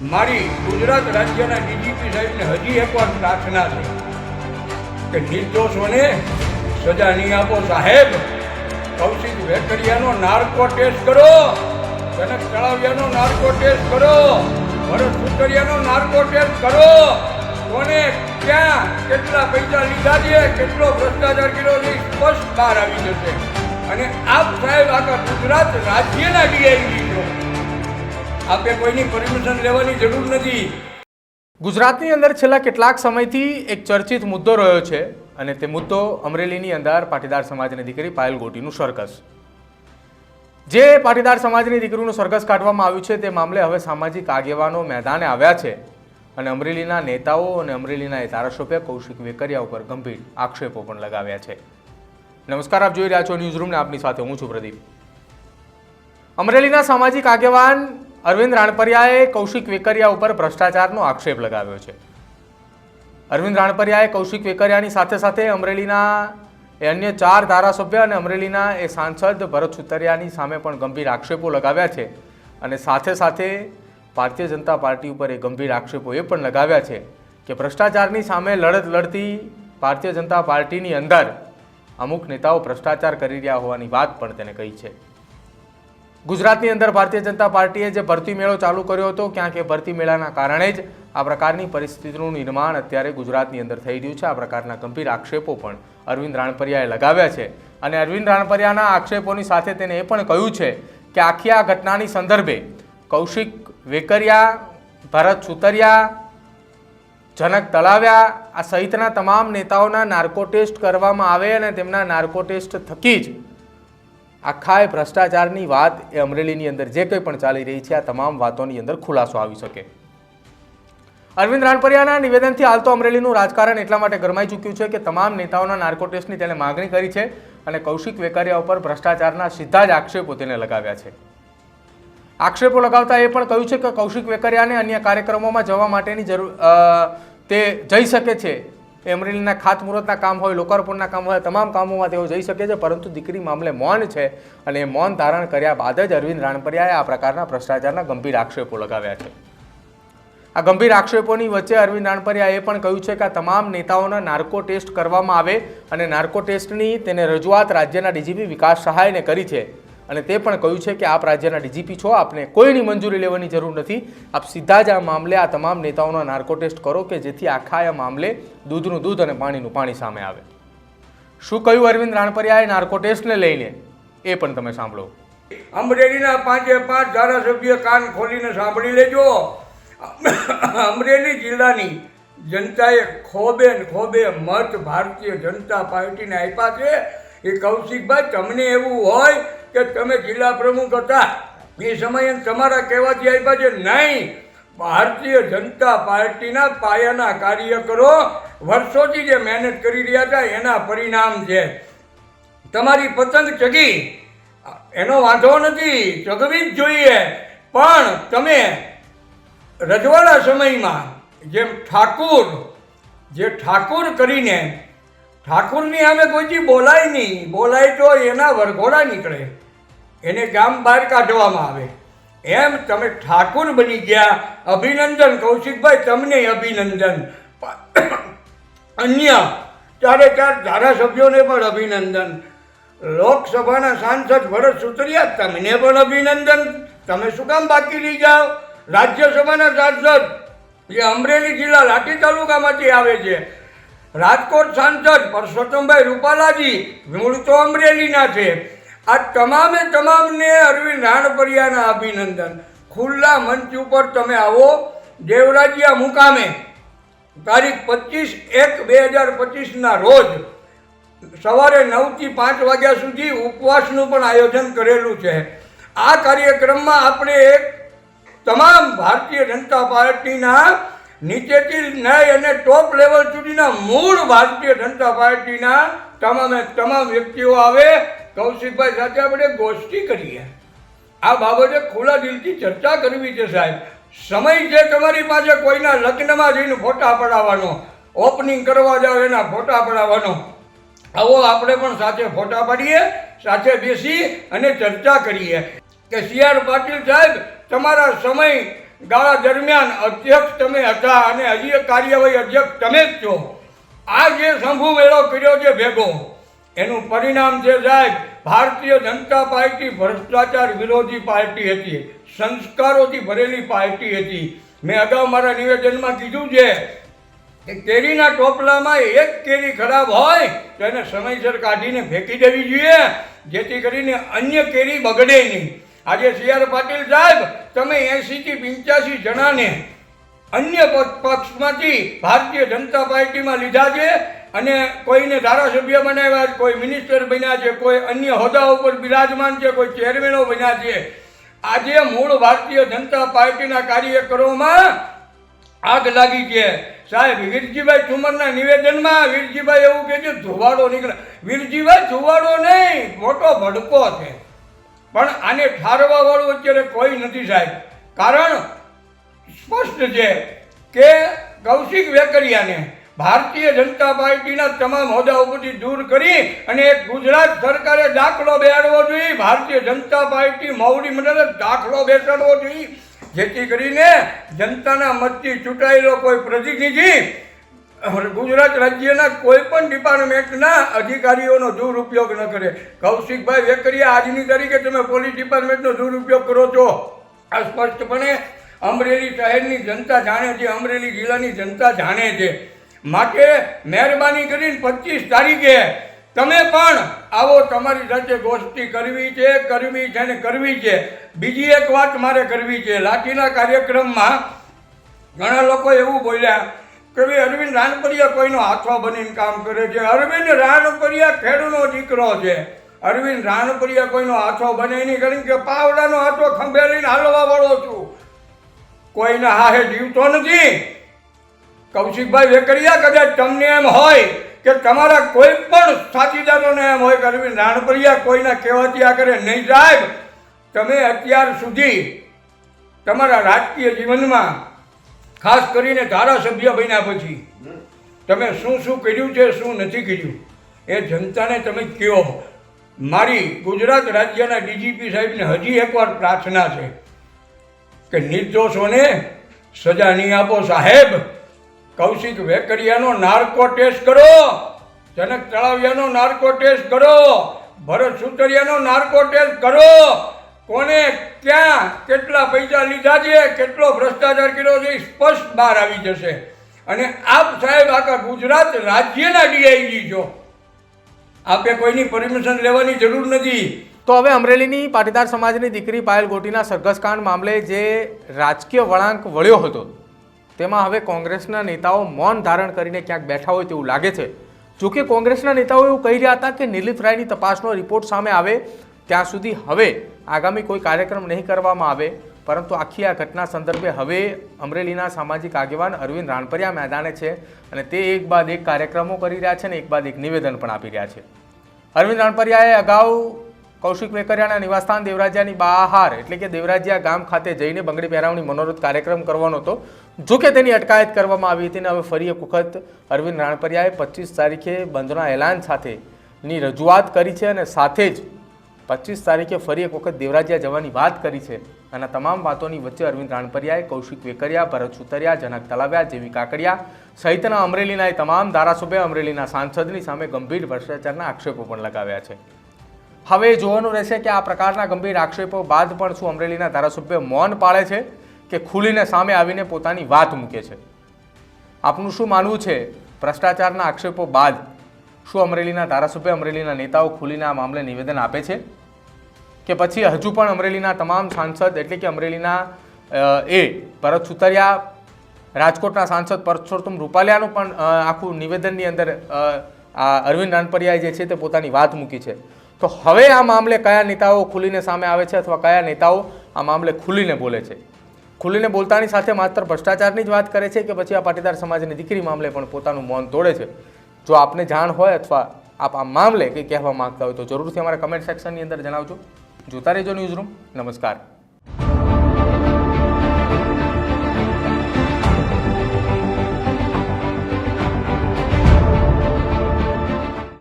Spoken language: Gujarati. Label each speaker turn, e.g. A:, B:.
A: મારી ગુજરાત રાજ્યના ડીજીપી સાહેબને હજી એકવાર પ્રાર્થના છે કે નિર્દોષોને સજા નહીં આપો સાહેબ. કૌશિક વેકરિયાનો નાર્કો ટેસ્ટ કરો, કનક તળાવિયાનો નાર્કો ટેસ્ટ કરો, ભરત સુતરિયાનો નાર્કો ટેસ્ટ કરો. કોને ક્યાં કેટલા પૈસા લીધા છે, કેટલો ભ્રષ્ટાચાર કર્યો છે સ્પષ્ટ બહાર આવી જશે. અને આપ સાહેબ આખા ગુજરાત રાજ્યના ડીઆઈજી છો. આપે કોઈની પરમિશન લેવાની જરૂર નથી.
B: ગુજરાતની અંદર છેલ્લા કેટલાક સમયથી એક ચર્ચિત મુદ્દો રહ્યો છે અને તે મુદ્દો અમરેલીની અંદર પાટીદાર સમાજની દીકરી પાયલ ગોટીનું સરઘસ. જે પાટીદાર સમાજની દીકરીનું સરઘસ કાઢવામાં આવ્યું છે તે મામલે હવે સામાજિક આગેવાનો મેદાને આવ્યા છે અને અમરેલીના નેતાઓ અને અમરેલીના એ ધારાસભ્ય કૌશિક વેકરિયા ઉપર ગંભીર આક્ષેપો પણ લગાવ્યા છે. નમસ્કાર, આપ જોઈ રહ્યા છો ન્યૂઝ રૂમને. આપની સાથે હું છું પ્રદીપ. અમરેલીના સામાજિક આગેવાન અરવિંદ રાણપરિયાએ કૌશિક વેકરિયા ઉપર ભ્રષ્ટાચારનો આક્ષેપ લગાવ્યો છે. અરવિંદ રાણપરિયાએ કૌશિક વેકરિયાની સાથે સાથે અમરેલીના એ અન્ય ચાર ધારાસભ્ય અને અમરેલીના એ સાંસદ ભરત સુતરિયાની સામે પણ ગંભીર આક્ષેપો લગાવ્યા છે અને સાથે સાથે ભારતીય જનતા પાર્ટી ઉપર એ ગંભીર આક્ષેપો એ પણ લગાવ્યા છે કે ભ્રષ્ટાચારની સામે લડત લડતી ભારતીય જનતા પાર્ટીની અંદર અમુક નેતાઓ ભ્રષ્ટાચાર કરી રહ્યા હોવાની વાત પણ તેને કહી છે. ગુજરાતની અંદર ભારતીય જનતા પાર્ટીએ જે ભરતી મેળો ચાલુ કર્યો હતો, ક્યાંક એ ભરતી મેળાના કારણે જ આ પ્રકારની પરિસ્થિતિનું નિર્માણ અત્યારે ગુજરાતની અંદર થઈ રહ્યું છે. આ પ્રકારના ગંભીર આક્ષેપો પણ અરવિંદ રાણપરિયાએ લગાવ્યા છે. અને અરવિંદ રાણપરિયાના આક્ષેપોની સાથે તેને એ પણ કહ્યું છે કે આખી આ ઘટનાની સંદર્ભે કૌશિક વેકરિયા, ભરત સુતરિયા, જનક તળાવ્યા, આ સહિતના તમામ નેતાઓના નાર્કો ટેસ્ટ કરવામાં આવે અને તેમના નાર્કો ટેસ્ટ થકી જ આખા એ ભ્રષ્ટાચારની વાત એ અમરેલીની અંદર જે કંઈ પણ ચાલી રહી છે, આ તમામ વાતોની અંદર ખુલાસો આવી શકે. અરવિંદ રાણપરિયાના નિવેદનથી હાલ તો અમરેલીનું રાજકારણ એટલા માટે ગરમાઈ ચૂક્યું છે કે તમામ નેતાઓના નાર્કો ટેસ્ટની તેણે માગણી કરી છે અને કૌશિક વેકારિયા ઉપર ભ્રષ્ટાચારના સીધા જ આક્ષેપો તેને લગાવ્યા છે. આક્ષેપો લગાવતા એ પણ કહ્યું છે કે કૌશિક વેકરિયાને અન્ય કાર્યક્રમોમાં જવા માટેની જરૂર તે જઈ શકે છે. એ અમરેલીના ખાતમુહૂર્તના કામ હોય, લોકાર્પણના કામ હોય, તમામ કામોમાં તેઓ જઈ શકે છે, પરંતુ દીકરી મામલે મૌન છે અને એ મૌન ધારણ કર્યા બાદ જ અરવિંદ રાણપરિયાએ આ પ્રકારના ભ્રષ્ટાચારના ગંભીર આક્ષેપો લગાવ્યા છે. આ ગંભીર આક્ષેપોની વચ્ચે અરવિંદ રાણપરિયાએ પણ કહ્યું છે કે આ તમામ નેતાઓના નાર્કો ટેસ્ટ કરવામાં આવે અને નાર્કો ટેસ્ટની તેને રજૂઆત રાજ્યના ડીજીપી વિકાસ સહાયને કરી છે. અને તે પણ કહ્યું છે કે આપ રાજ્યના ડીજીપી છો, આપને કોઈની મંજૂરી લેવાની જરૂર નથી. આપ સીધા જ આ મામલે આ તમામ નેતાઓના નાર્કો ટેસ્ટ કરો કે જેથી આખા આ મામલે દૂધનું દૂધ અને પાણીનું પાણી સામે આવે. શું કહ્યું અરવિંદ રાણપરિયાએ નાર્કો ટેસ્ટને લઈને? એ પણ તમે સાંભળો.
A: અમરેલીના પાંચે પાંચ ધારાસભ્ય કાન ખોલીને સાંભળી લેજો. અમરેલી જિલ્લાની જનતાએ ખોબે ખોબે મત ભારતીય જનતા પાર્ટીને આપ્યા છે. એ કૌશિકભાઈ, તમને એવું હોય કે તમે જિલ્લા પ્રમુખ હતા. એ સમયે તમારા કહેવાથી આવ્યા છે નહીં. ભારતીય જનતા પાર્ટીના પાયાના કાર્યકરો વર્ષોથી જે મહેનત કરી રહ્યા હતા, એના પરિણામ છે. તમારી પતંગ ચગી. એનો વાંધો નથી, ચગવી જ જોઈએ. પણ તમે રજવાડા સમયમાં જેમ ઠાકુર, જે ઠાકુર કરીને, ઠાકુરની સામે કોઈથી બોલાય નહીં. બોલાય તો એના વરઘોડા નીકળે. એને ગામ બહાર કાઢવામાં આવે. એમ તમે ઠાકુર બની ગયા. અભિનંદન, કૌશિકભાઈ, તમને અભિનંદન. અન્ય ચારે ચાર ધારાસભ્યોને પણ અભિનંદન. લોકસભાના સાંસદ ભરત સુતરિયા, તમને પણ અભિનંદન. તમે શું કામ બાકી રહી જાઓ? રાજ્યસભાના સાંસદ જે અમરેલી જિલ્લા લાઠી તાલુકામાંથી આવે છે. રાજકોટ સાંસદ પરસોત્તમભાઈ રૂપાલાજી, મૂળ તો અમરેલીના છે. આ તમામે તમામને અરવિંદ રાણપરિયાના અભિનંદન. ખુલ્લા મંચ ઉપર તમે આવો. દેવરાજિયા મુકામે તારીખ પચીસ એક બે હજાર પચીસના રોજ સવારે નવથી પાંચ વાગ્યા સુધી ઉપવાસનું પણ આયોજન કરેલું છે. આ કાર્યક્રમમાં આપણે એક તમામ ભારતીય જનતા પાર્ટીના નીચેથી ન્યાય અને ટોપ લેવલ સુધીના મૂળ ભારતીય જનતા પાર્ટીના તમામે તમામ વ્યક્તિઓ આવે. કૌશિકભાઈ સાથે આપણે ગોષ્ઠી કરીએ. આ બાબતે ખુલ્લા દિલથી ચર્ચા કરવી છે સાહેબ. સમય છે તમારી પાસે, કોઈના લગ્નમાં જઈને ફોટા પડાવવાનો. ઓપનિંગ કરવા જાવ એના ફોટા પડાવવાનો. આવો આપણે પણ સાથે ફોટા પાડીએ, સાથે બેસી અને ચર્ચા કરીએ. કે સી પાટીલ સાહેબ, તમારા સમય ગાળા દરમિયાન અધ્યક્ષ તમે હતા અને હજી કાર્યવાહી અધ્યક્ષ તમે જ છો. આ જે શંભુ મેળો કર્યો છે ભેગો એનું પરિણામ છે સાહેબ, ભારતીય જનતા પાર્ટી ભ્રષ્ટાચાર વિરોધી પાર્ટી હતી. સંસ્કારોથી ભરેલી પાર્ટી હતી. મેં અગાઉ મારા નિવેદનમાં કીધું છે કે કેરીના ટોપલામાં એક કેરી ખરાબ હોય તો એને સમયસર કાઢીને ફેંકી દેવી જોઈએ, જેથી કરીને અન્ય કેરી બગડે નહીં. આજે સી આર પાટીલ સાહેબ, તમે એંશીથી પંચ્યાસી જણાને અન્ય પક્ષ- પક્ષમાંથી ભારતીય જનતા પાર્ટીમાં લીધા છે. અને કોઈને ધારાસભ્ય બનાવ્યા છે કોઈ મિનિસ્ટર બન્યા છે, કોઈ અન્ય હોદ્દા ઉપર બિરાજમાન છે, કોઈ ચેરમેનો બન્યા છે. આજે મૂળ ભારતીય જનતા પાર્ટીના કાર્યકરોમાં આગ લાગી છે. સાહેબ, વીરજીભાઈ ઠુમરના નિવેદનમાં વીરજીભાઈ એવું કહે છે, ધુવાડો નીકળે. વીરજીભાઈ, ધુવાડો નહીં, મોટો ભડકો છે. પણ આને ઠારવા વાળું અત્યારે કોઈ નથી સાહેબ. કારણ સ્પષ્ટ છે કે કૌશિક વેકરિયાને ભારતીય જનતા પાર્ટીના તમામ હોદ્દા ઉપરથી દૂર કરી અને એક ગુજરાત સરકારે દાખલો બેસાડવો જોઈએ. ભારતીય જનતા પાર્ટી મૌરી મંડળે દાખલો બેસાડવો જોઈએ. જેથી કરીને જનતાના મતથી ચૂંટાયેલો કોઈ પ્રતિનિધિ ગુજરાત રાજ્યના કોઈ પણ ડિપાર્ટમેન્ટના અધિકારીઓનો દુરુપયોગ ન કરે. કૌશિકભાઈ વેકરિયા આજની તારીખે તમે પોલીસ ડિપાર્ટમેન્ટનો દુરુપયોગ કરો છો. આ સ્પષ્ટપણે અમરેલી શહેરની જનતા જાણે છે, અમરેલી જિલ્લાની જનતા જાણે છે. માટે મહેરબાની કરીને પચીસ તારીખે તમે પણ આવો તમારી સાથે ગોષ્ઠી કરવી છે કરવી છે ને કરવી છે. બીજી એક વાત મારે કરવી છે. લાઠીના કાર્યક્રમમાં ઘણા લોકો એવું બોલ્યા કે ભાઈ અરવિંદ રાનપરિયા કોઈનો હાથો બનીને કામ કરે છે? અરવિંદ રાનપરિયા ખેડૂનો દીકરો છે. અરવિંદ રાનપરિયા કોઈનો હાથો બને નહીં કારણ કે પાવડાનો હાથો ખંભેલીને હાલવા વાળો છું. કોઈના હાહે જીવતો નથી. કૌશિકભાઈ વેકરિયા કદાચ તમને એમ હોય કે તમારા કોઈ પણ સાથીદારોને એમ હોય કે અરવિંદ રાણપરિયા કોઈના કહેવાથી કરે નહીં સાહેબ, તમે અત્યાર સુધી તમારા રાજકીય જીવનમાં ખાસ કરીને ધારાસભ્ય બન્યા પછી તમે શું શું કર્યું છે, શું નથી કર્યું, એ જનતાને તમે કહો. મારી ગુજરાત રાજ્યના ડીજીપી સાહેબને હજી એકવાર પ્રાર્થના છે કે નિર્દોષોને સજા નહીં આપો સાહેબ. કૌશિક વેકરિયાનો નાર્કો ટેસ્ટ કરો, જનક તળાવિયાનો નાર્કો ટેસ્ટ કરો, ભરત સુતરિયાનો નાર્કો ટેસ્ટ કરો. કોને ક્યાં કેટલા પૈસા લીધા છે, કેટલો ભ્રષ્ટાચાર કર્યો છે સ્પષ્ટ બહાર આવી જશે. અને આપ સાહેબ આખા ગુજરાત રાજ્યના ડીઆઈજી છો. આપે કોઈની પરમિશન લેવાની જરૂર નથી.
B: તો હવે અમરેલીની પાટીદાર સમાજની દીકરી પાયલ ગોટીના સરઘસકાંડ મામલે જે રાજકીય વળાંક વળ્યો હતો તેમાં હવે કોંગ્રેસના નેતાઓ મૌન ધારણ કરીને ક્યાંક બેઠા હોય તેવું લાગે છે. જોકે કોંગ્રેસના નેતાઓ એવું કહી રહ્યા હતા કે નિલીફ રાયની તપાસનો રિપોર્ટ સામે આવે, ત્યાં સુધી હવે આગામી કોઈ કાર્યક્રમ નહીં કરવામાં આવે. પરંતુ આખી આ ઘટના સંદર્ભે હવે અમરેલીના સામાજિક આગેવાન અરવિંદ રાણપરિયા મેદાને છે અને તે એક બાદ એક કાર્યક્રમો કરી રહ્યા છે અને એક બાદ એક નિવેદન પણ આપી રહ્યા છે. અરવિંદ રાણપરિયાએ અગાઉ કૌશિક વેકરિયાના નિવાસસ્થાન દેવરાજ્યાની બહાર, એટલે કે દેવરાજ્યા ગામ ખાતે જઈને બંગડી પહેરાવણી મનોરથ કાર્યક્રમ કરવાનો હતો. જો કે તેની અટકાયત કરવામાં આવી હતી અને હવે ફરી એક વખત અરવિંદ રાણપરિયાએ પચીસ તારીખે બંધના એલાન સાથેની રજૂઆત કરી છે અને સાથે જ પચીસ તારીખે ફરી એક વખત દેવરાજ્યા જવાની વાત કરી છે. અને તમામ વાતોની વચ્ચે અરવિંદ રાણપરિયાએ કૌશિક વેકરિયા, ભરત સુતરિયા, જનક તલાવ્યા, જેવી કાકડિયા સહિતના અમરેલીના એ તમામ ધારાસભ્ય અમરેલીના સાંસદની સામે ગંભીર ભ્રષ્ટાચારના આક્ષેપો પણ લગાવ્યા છે. હવે જોવાનું રહેશે કે આ પ્રકારના ગંભીર આક્ષેપો બાદ પણ શું અમરેલીના ધારાસભ્ય મૌન પાળે છે કે ખુલીને સામે આવીને પોતાની વાત મૂકે છે? આપનું શું માનવું છે ભ્રષ્ટાચારના આક્ષેપો બાદ શું અમરેલીના ધારાસભ્ય અમરેલીના નેતાઓ ખુલીને આ મામલે નિવેદન આપે છે? કે પછી હજુ પણ અમરેલીના તમામ સાંસદ એટલે કે અમરેલીના એ ભરત સુતરિયા, રાજકોટના સાંસદ પરસોત્તમ રૂપાલિયાનું પણ આખું નિવેદનની અંદર આ અરવિંદ રાનપરિયાએ જે છે તે પોતાની વાત મૂકી છે. તો હવે આ મામલે કયા નેતાઓ ખુલીને સામે આવે છે અથવા કયા નેતાઓ આ મામલે ખુલીને બોલે છે? ખુલીને બોલતાની સાથે માત્ર ભ્રષ્ટાચારની જ વાત કરે છે કે પછી આ પાટીદાર સમાજની દીકરી મામલે પણ પોતાનું મૌન તોડે છે? જો આપને જાણ હોય અથવા આપ આ મામલે કંઈ કહેવા માગતા હોય તો જરૂરથી અમારા કમેન્ટ સેક્શનની અંદર જણાવજો. જોતા રહેજો ન્યૂઝ રૂમ નમસ્કાર.